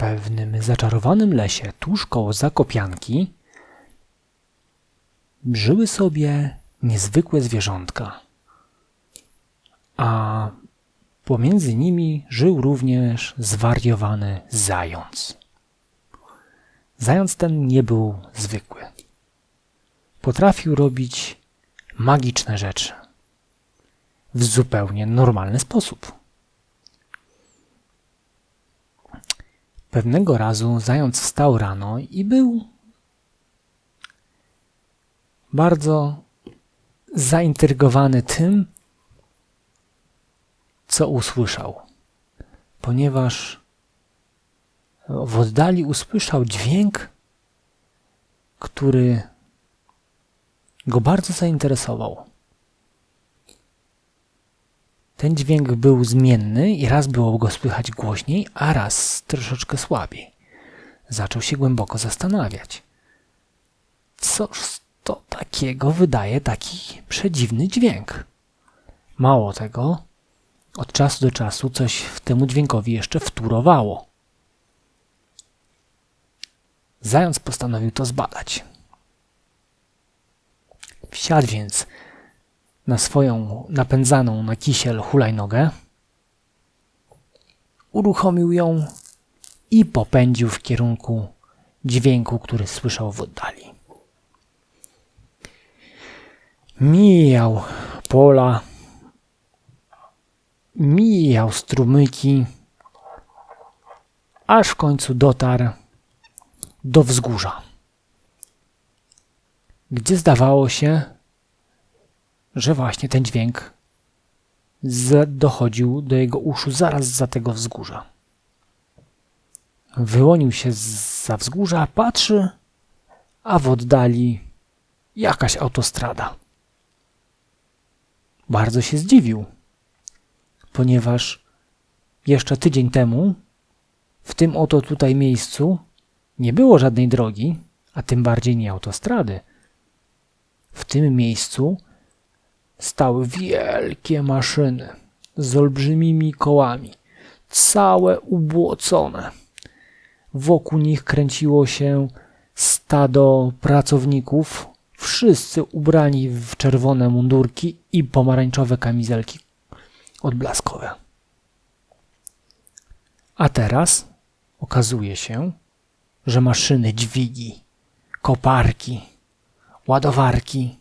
pewnym zaczarowanym lesie tuż koło Zakopianki żyły sobie niezwykłe zwierzątka. A pomiędzy nimi żył również zwariowany zając. Zając ten nie był zwykły. Potrafił robić magiczne rzeczy w zupełnie normalny sposób. Pewnego razu zając wstał rano i był bardzo zaintrygowany tym, co usłyszał, ponieważ w oddali usłyszał dźwięk, który go bardzo zainteresował. Ten dźwięk był zmienny i raz było go słychać głośniej, a raz troszeczkę słabiej. Zaczął się głęboko zastanawiać. Coż to takiego wydaje taki przedziwny dźwięk? Mało tego, od czasu do czasu coś w temu dźwiękowi jeszcze wtórowało. Zając postanowił to zbadać. Wsiadł więc na swoją napędzaną na kisiel hulajnogę, uruchomił ją i popędził w kierunku dźwięku, który słyszał w oddali. Mijał pola, mijał strumyki, aż w końcu dotarł do wzgórza, gdzie zdawało się, że właśnie ten dźwięk dochodził do jego uszu zaraz za tego wzgórza. Wyłonił się za wzgórza, patrzy, a w oddali jakaś autostrada. Bardzo się zdziwił, ponieważ jeszcze tydzień temu w tym oto tutaj miejscu nie było żadnej drogi, a tym bardziej nie autostrady. W tym miejscu stały wielkie maszyny z olbrzymimi kołami, całe ubłocone. Wokół nich kręciło się stado pracowników, wszyscy ubrani w czerwone mundurki i pomarańczowe kamizelki odblaskowe. A teraz okazuje się, że maszyny dźwigi, koparki, ładowarki,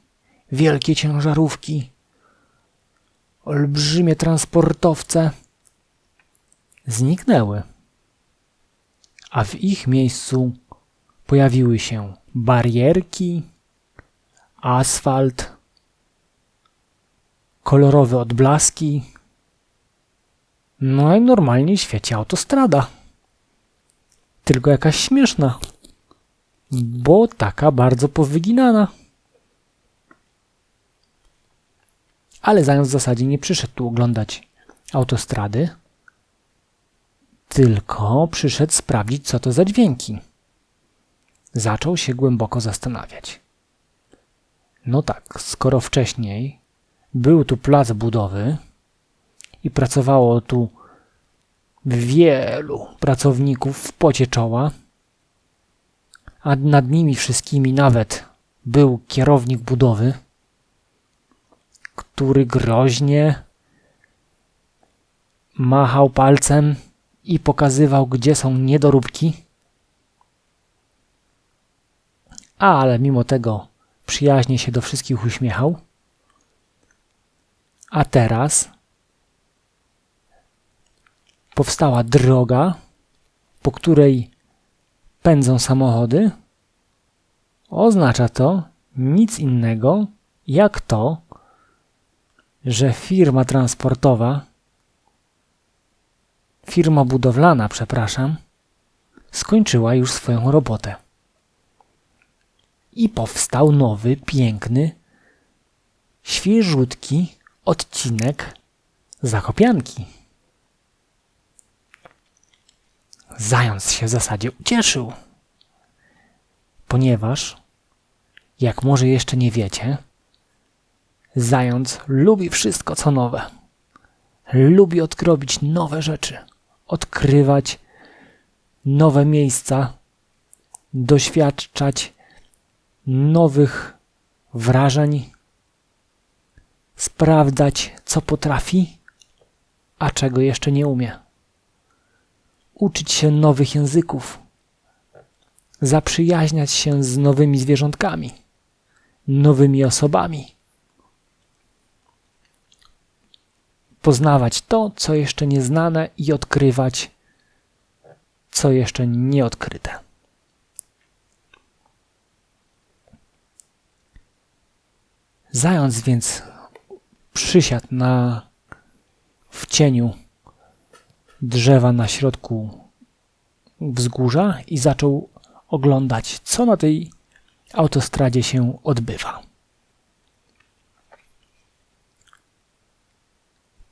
wielkie ciężarówki, olbrzymie transportowce zniknęły, a w ich miejscu pojawiły się barierki, asfalt, kolorowe odblaski, no i normalnie świeci autostrada. Tylko jakaś śmieszna, bo taka bardzo powyginana. Ale zając w zasadzie nie przyszedł tu oglądać autostrady, tylko przyszedł sprawdzić, co to za dźwięki. Zaczął się głęboko zastanawiać. No tak, skoro wcześniej był tu plac budowy i pracowało tu wielu pracowników w pocie czoła, a nad nimi wszystkimi nawet był kierownik budowy, który groźnie machał palcem i pokazywał, gdzie są niedoróbki. Ale mimo tego przyjaźnie się do wszystkich uśmiechał. A teraz powstała droga, po której pędzą samochody. Oznacza to nic innego jak to, że firma transportowa, firma budowlana, przepraszam, skończyła już swoją robotę. I powstał nowy, piękny, świeżutki odcinek Zakopianki. Zając się w zasadzie ucieszył, ponieważ, jak może jeszcze nie wiecie, Zając lubi wszystko, co nowe. Lubi odkrobić nowe rzeczy, odkrywać nowe miejsca, doświadczać nowych wrażeń, sprawdzać, co potrafi, a czego jeszcze nie umie. Uczyć się nowych języków, zaprzyjaźniać się z nowymi zwierzątkami, nowymi osobami. Poznawać to, co jeszcze nieznane i odkrywać, co jeszcze nieodkryte. Zając więc przysiadł na w cieniu drzewa na środku wzgórza i zaczął oglądać, co na tej autostradzie się odbywa.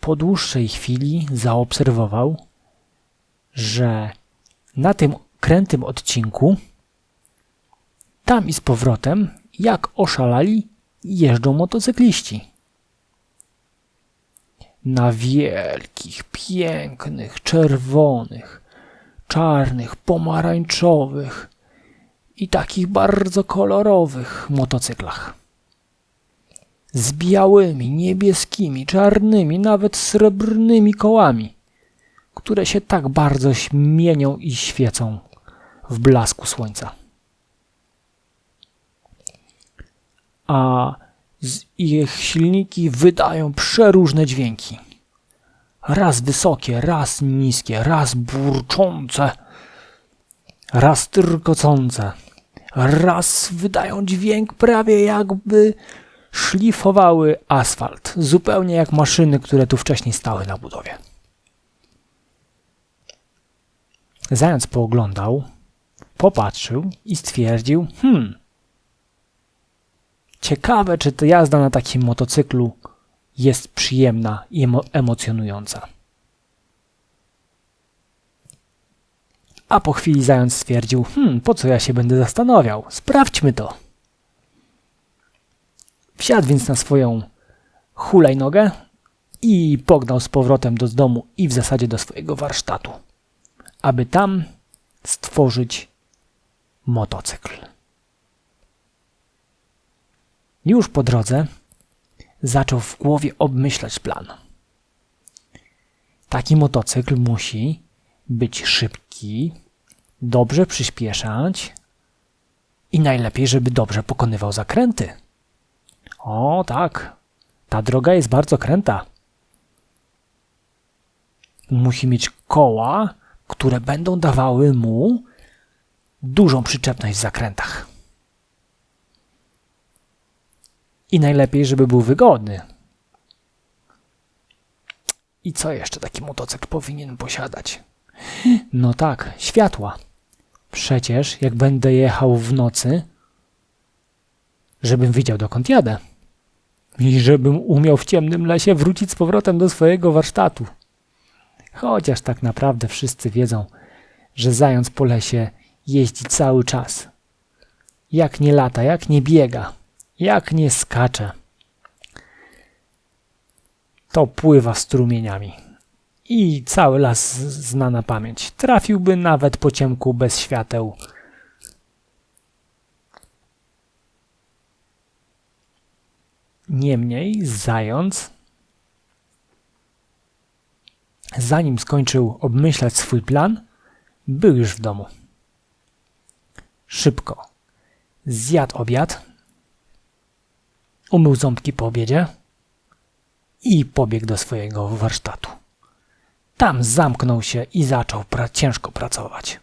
Po dłuższej chwili zaobserwował, że na tym krętym odcinku, tam i z powrotem, jak oszalali, jeżdżą motocykliści. Na wielkich, pięknych, czerwonych, czarnych, pomarańczowych i takich bardzo kolorowych motocyklach. Z białymi, niebieskimi, czarnymi, nawet srebrnymi kołami, które się tak bardzo śmienią i świecą w blasku słońca. A ich silniki wydają przeróżne dźwięki. Raz wysokie, raz niskie, raz burczące, raz tyrkocące, raz wydają dźwięk prawie jakby szlifowały asfalt, zupełnie jak maszyny, które tu wcześniej stały na budowie. Zając pooglądał, popatrzył i stwierdził: Hmm, ciekawe, czy to jazda na takim motocyklu jest przyjemna i emo emocjonująca. A po chwili zając stwierdził: Hmm, po co ja się będę zastanawiał? Sprawdźmy to. Wsiadł więc na swoją hulajnogę i pognał z powrotem do domu i w zasadzie do swojego warsztatu, aby tam stworzyć motocykl. Już po drodze zaczął w głowie obmyślać plan. Taki motocykl musi być szybki, dobrze przyspieszać i najlepiej, żeby dobrze pokonywał zakręty. O tak, ta droga jest bardzo kręta. Musi mieć koła, które będą dawały mu dużą przyczepność w zakrętach. I najlepiej, żeby był wygodny. I co jeszcze taki motocykl powinien posiadać? No tak, światła. Przecież jak będę jechał w nocy, żebym widział dokąd jadę. I żebym umiał w ciemnym lesie wrócić z powrotem do swojego warsztatu. Chociaż tak naprawdę wszyscy wiedzą, że zając po lesie jeździ cały czas. Jak nie lata, jak nie biega, jak nie skacze, to pływa strumieniami. I cały las zna na pamięć. Trafiłby nawet po ciemku bez świateł. Niemniej zając, zanim skończył obmyślać swój plan, był już w domu. Szybko zjadł obiad, umył ząbki po obiedzie i pobiegł do swojego warsztatu. Tam zamknął się i zaczął pra ciężko pracować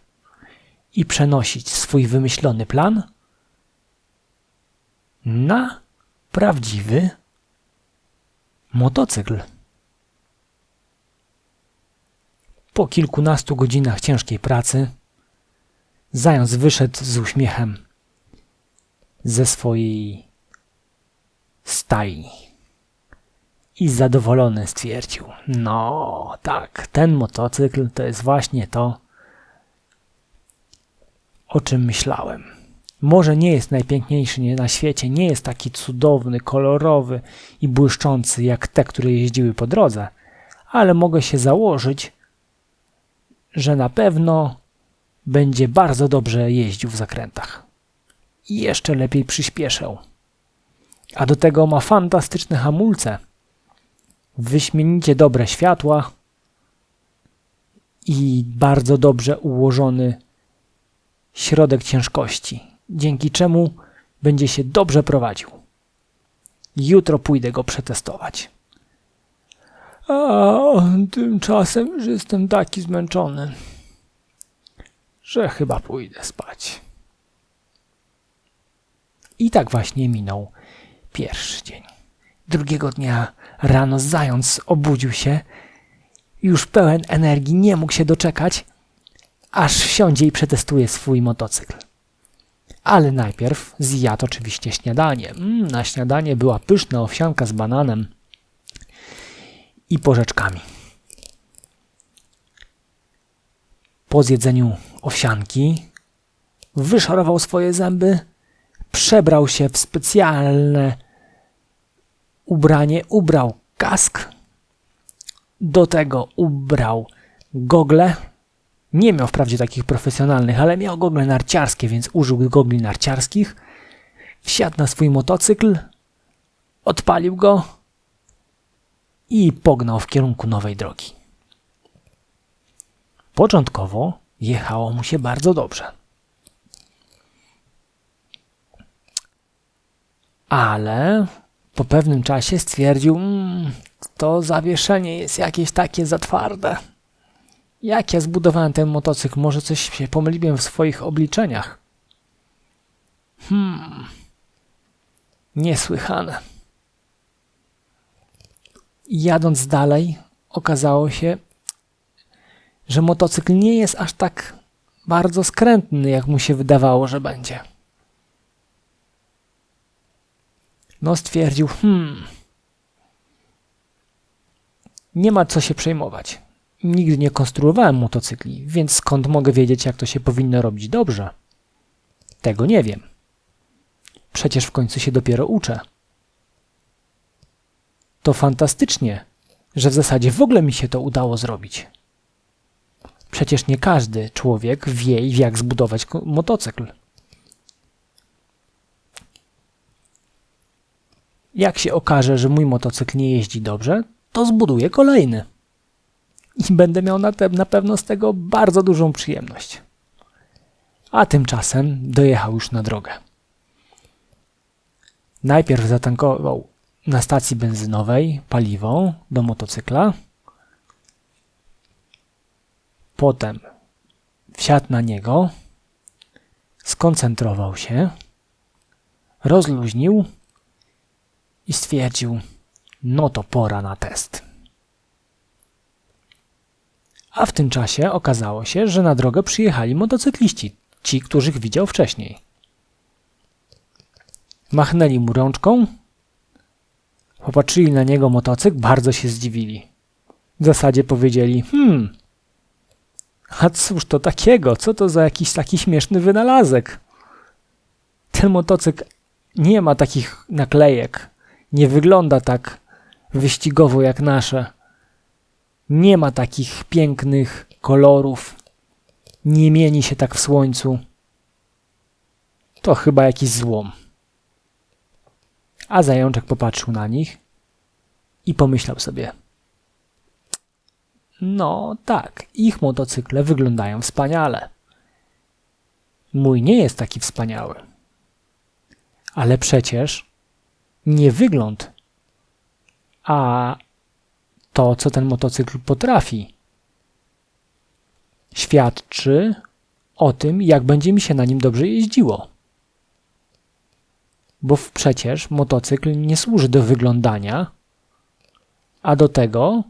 i przenosić swój wymyślony plan na prawdziwy motocykl. Po kilkunastu godzinach ciężkiej pracy zając wyszedł z uśmiechem ze swojej stajni. I zadowolony stwierdził: No, tak, ten motocykl to jest właśnie to, o czym myślałem. Może nie jest najpiękniejszy na świecie, nie jest taki cudowny, kolorowy i błyszczący jak te, które jeździły po drodze, ale mogę się założyć, że na pewno będzie bardzo dobrze jeździł w zakrętach. I jeszcze lepiej przyspieszał. A do tego ma fantastyczne hamulce, wyśmienicie dobre światła i bardzo dobrze ułożony środek ciężkości, dzięki czemu będzie się dobrze prowadził. Jutro pójdę go przetestować. A tymczasem już jestem taki zmęczony, że chyba pójdę spać. I tak właśnie minął pierwszy dzień. Drugiego dnia rano zając obudził się, już pełen energii, nie mógł się doczekać, aż wsiądzie i przetestuje swój motocykl. Ale najpierw zjadł oczywiście śniadanie. Mm, na śniadanie była pyszna owsianka z bananem i porzeczkami. Po zjedzeniu owsianki wyszarował swoje zęby, przebrał się w specjalne ubranie, ubrał kask, do tego ubrał gogle. Nie miał wprawdzie takich profesjonalnych, ale miał gogle narciarskie, więc użył gogli narciarskich. Wsiadł na swój motocykl, odpalił go i pognał w kierunku nowej drogi. Początkowo jechało mu się bardzo dobrze. Ale po pewnym czasie stwierdził, mmm, to zawieszenie jest jakieś takie za twarde. Jak ja zbudowałem ten motocykl? Może coś się pomyliłem w swoich obliczeniach? Hmm. Niesłychane. Jadąc dalej, okazało się, że motocykl nie jest aż tak bardzo skrętny, jak mu się wydawało, że będzie. No stwierdził, hmm, nie ma co się przejmować. Nigdy nie konstruowałem motocykli, więc skąd mogę wiedzieć, jak to się powinno robić dobrze? Tego nie wiem. Przecież w końcu się dopiero uczę. To fantastycznie, że w zasadzie w ogóle mi się to udało zrobić. Przecież nie każdy człowiek wie, jak zbudować motocykl. Jak się okaże, że mój motocykl nie jeździ dobrze, to zbuduję kolejny. I będę miał na, te, na pewno z tego bardzo dużą przyjemność. A tymczasem dojechał już na drogę. Najpierw zatankował na stacji benzynowej paliwo do motocykla. Potem wsiadł na niego, skoncentrował się, rozluźnił i stwierdził, no to pora na test. A w tym czasie okazało się, że na drogę przyjechali motocykliści, ci, których widział wcześniej. Machnęli mu rączką, popatrzyli na niego motocykl, bardzo się zdziwili. W zasadzie powiedzieli, hmm, a cóż to takiego, co to za jakiś taki śmieszny wynalazek? Ten motocykl nie ma takich naklejek, nie wygląda tak wyścigowo jak nasze. Nie ma takich pięknych kolorów. Nie mieni się tak w słońcu. To chyba jakiś złom. A zajączek popatrzył na nich i pomyślał sobie. No tak, ich motocykle wyglądają wspaniale. Mój nie jest taki wspaniały. Ale przecież nie wygląd a to, co ten motocykl potrafi, świadczy o tym, jak będzie mi się na nim dobrze jeździło. Bo przecież motocykl nie służy do wyglądania, a do tego,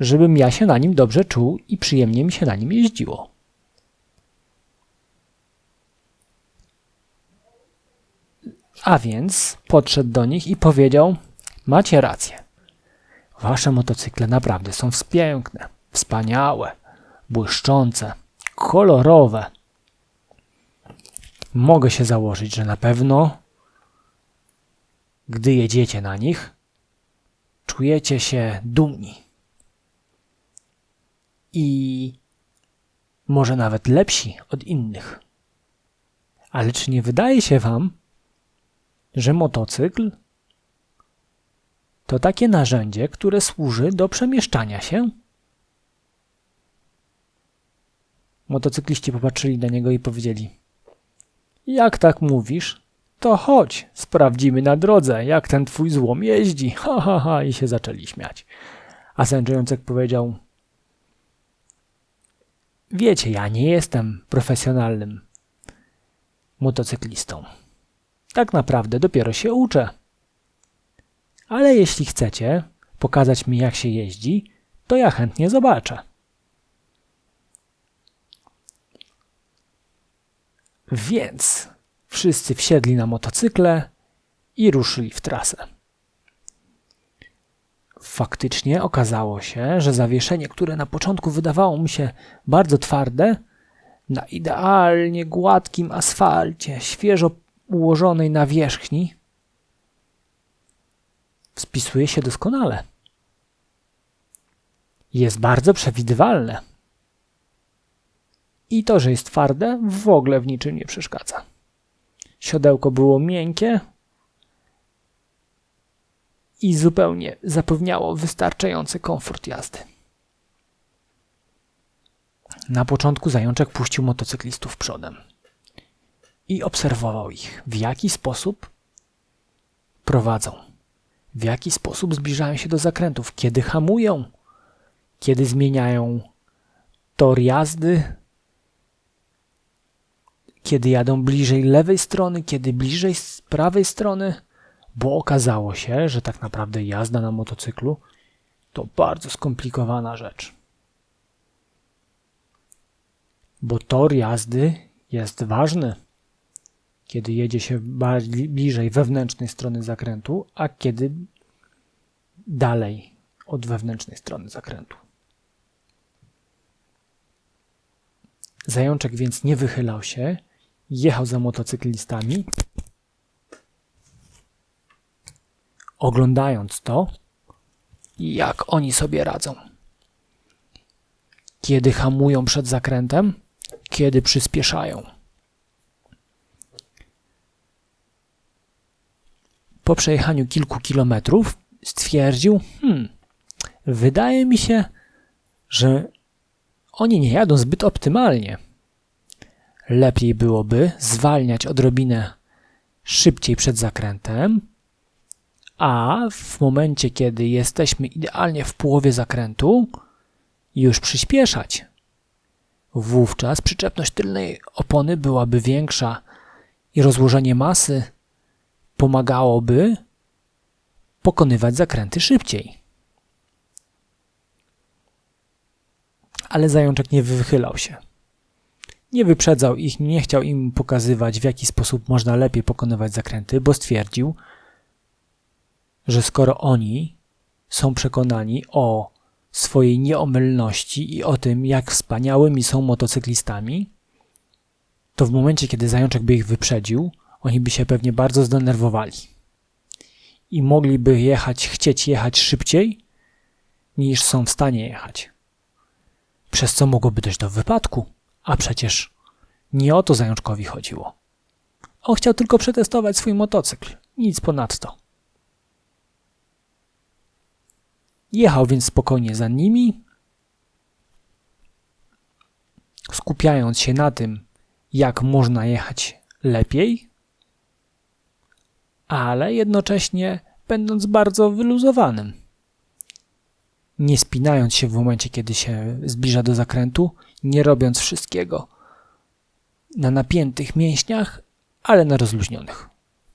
żebym ja się na nim dobrze czuł i przyjemnie mi się na nim jeździło. A więc podszedł do nich i powiedział: Macie rację. Wasze motocykle naprawdę są piękne, wspaniałe, błyszczące, kolorowe. Mogę się założyć, że na pewno, gdy jedziecie na nich, czujecie się dumni. I może nawet lepsi od innych. Ale czy nie wydaje się Wam, że motocykl to takie narzędzie, które służy do przemieszczania się? Motocykliści popatrzyli na niego i powiedzieli: Jak tak mówisz, to chodź, sprawdzimy na drodze, jak ten twój złom jeździ. Ha, ha, ha, i się zaczęli śmiać. A sędziującek powiedział: Wiecie, ja nie jestem profesjonalnym motocyklistą. Tak naprawdę dopiero się uczę. Ale jeśli chcecie pokazać mi, jak się jeździ, to ja chętnie zobaczę. Więc wszyscy wsiedli na motocykle i ruszyli w trasę. Faktycznie okazało się, że zawieszenie, które na początku wydawało mi się bardzo twarde, na idealnie gładkim asfalcie, świeżo ułożonej nawierzchni, spisuje się doskonale. Jest bardzo przewidywalne. I to, że jest twarde, w ogóle w niczym nie przeszkadza. Siodełko było miękkie i zupełnie zapewniało wystarczający komfort jazdy. Na początku zajączek puścił motocyklistów przodem i obserwował ich, w jaki sposób prowadzą, w jaki sposób zbliżają się do zakrętów, kiedy hamują, kiedy zmieniają tor jazdy, kiedy jadą bliżej lewej strony, kiedy bliżej prawej strony, bo okazało się, że tak naprawdę jazda na motocyklu to bardzo skomplikowana rzecz. Bo tor jazdy jest ważny, kiedy jedzie się bliżej wewnętrznej strony zakrętu, a kiedy dalej od wewnętrznej strony zakrętu. Zajączek więc nie wychylał się, jechał za motocyklistami, oglądając to, jak oni sobie radzą. Kiedy hamują przed zakrętem, kiedy przyspieszają. Po przejechaniu kilku kilometrów stwierdził: Hmm, wydaje mi się, że oni nie jadą zbyt optymalnie. Lepiej byłoby zwalniać odrobinę szybciej przed zakrętem, a w momencie, kiedy jesteśmy idealnie w połowie zakrętu, już przyspieszać. Wówczas przyczepność tylnej opony byłaby większa i rozłożenie masy pomagałoby pokonywać zakręty szybciej. Ale zajączek nie wychylał się. Nie wyprzedzał ich, nie chciał im pokazywać, w jaki sposób można lepiej pokonywać zakręty, bo stwierdził, że skoro oni są przekonani o swojej nieomylności i o tym, jak wspaniałymi są motocyklistami, to w momencie, kiedy zajączek by ich wyprzedził, oni by się pewnie bardzo zdenerwowali i mogliby jechać, chcieć jechać szybciej, niż są w stanie jechać. Przez co mogłoby dojść do wypadku, a przecież nie o to zajączkowi chodziło. On chciał tylko przetestować swój motocykl, nic ponadto. Jechał więc spokojnie za nimi, skupiając się na tym, jak można jechać lepiej, ale jednocześnie będąc bardzo wyluzowanym. Nie spinając się w momencie, kiedy się zbliża do zakrętu, nie robiąc wszystkiego na napiętych mięśniach, ale na rozluźnionych,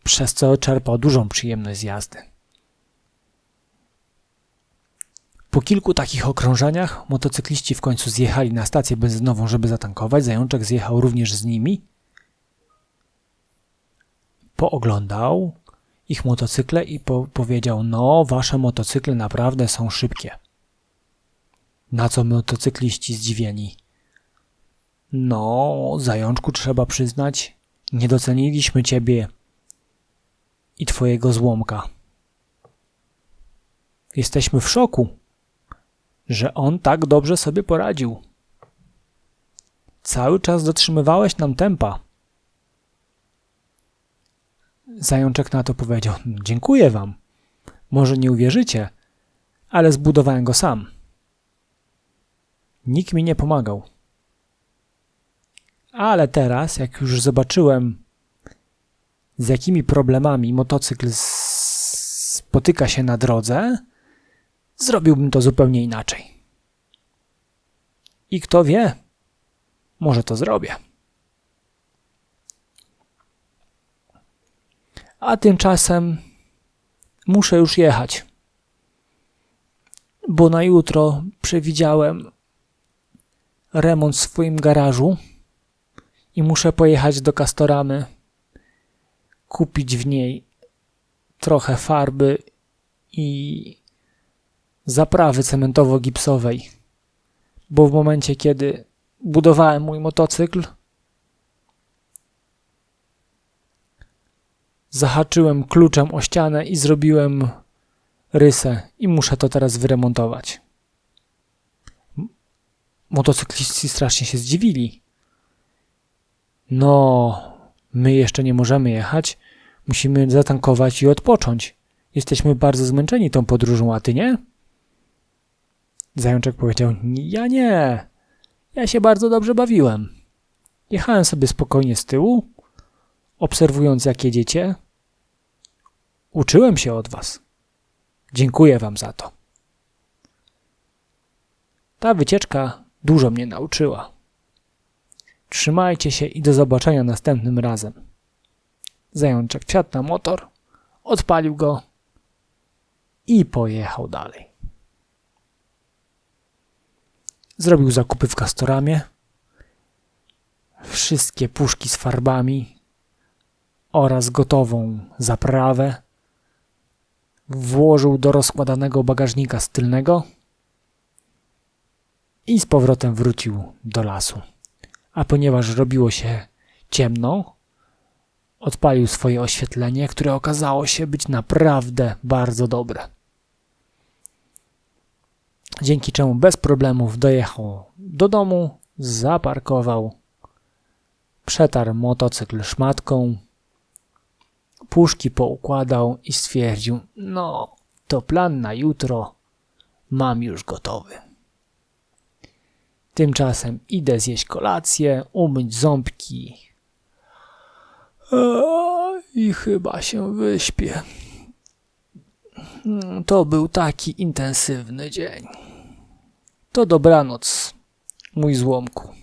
przez co czerpał dużą przyjemność z jazdy. Po kilku takich okrążeniach motocykliści w końcu zjechali na stację benzynową, żeby zatankować. Zajączek zjechał również z nimi. Pooglądał ich motocykle i po powiedział: No, wasze motocykle naprawdę są szybkie. Na co motocykliści zdziwieni? No, zajączku trzeba przyznać, nie doceniliśmy ciebie i twojego złomka. Jesteśmy w szoku, że on tak dobrze sobie poradził. Cały czas dotrzymywałeś nam tempa. Zajączek na to powiedział: Dziękuję wam. Może nie uwierzycie, ale zbudowałem go sam. Nikt mi nie pomagał. Ale teraz, jak już zobaczyłem, z jakimi problemami motocykl spotyka się na drodze, zrobiłbym to zupełnie inaczej. I kto wie, może to zrobię. A tymczasem muszę już jechać, bo na jutro przewidziałem remont w swoim garażu i muszę pojechać do Castoramy, kupić w niej trochę farby i zaprawy cementowo-gipsowej, bo w momencie, kiedy budowałem mój motocykl, zahaczyłem kluczem o ścianę i zrobiłem rysę i muszę to teraz wyremontować. Motocykliści strasznie się zdziwili. No, my jeszcze nie możemy jechać. Musimy zatankować i odpocząć. Jesteśmy bardzo zmęczeni tą podróżą, a ty nie? Zajączek powiedział: Ja nie. Ja się bardzo dobrze bawiłem. Jechałem sobie spokojnie z tyłu, obserwując jak jedziecie. Uczyłem się od was. Dziękuję wam za to. Ta wycieczka dużo mnie nauczyła. Trzymajcie się i do zobaczenia następnym razem. Zajączek wsiadł na motor, odpalił go i pojechał dalej. Zrobił zakupy w Castoramie, wszystkie puszki z farbami oraz gotową zaprawę włożył do rozkładanego bagażnika z tylnego i z powrotem wrócił do lasu. A ponieważ robiło się ciemno, odpalił swoje oświetlenie, które okazało się być naprawdę bardzo dobre. Dzięki czemu bez problemów dojechał do domu, zaparkował, przetarł motocykl szmatką, puszki poukładał i stwierdził: No, to plan na jutro mam już gotowy. Tymczasem idę zjeść kolację, umyć ząbki i chyba się wyśpię. To był taki intensywny dzień. To dobranoc, mój złomku.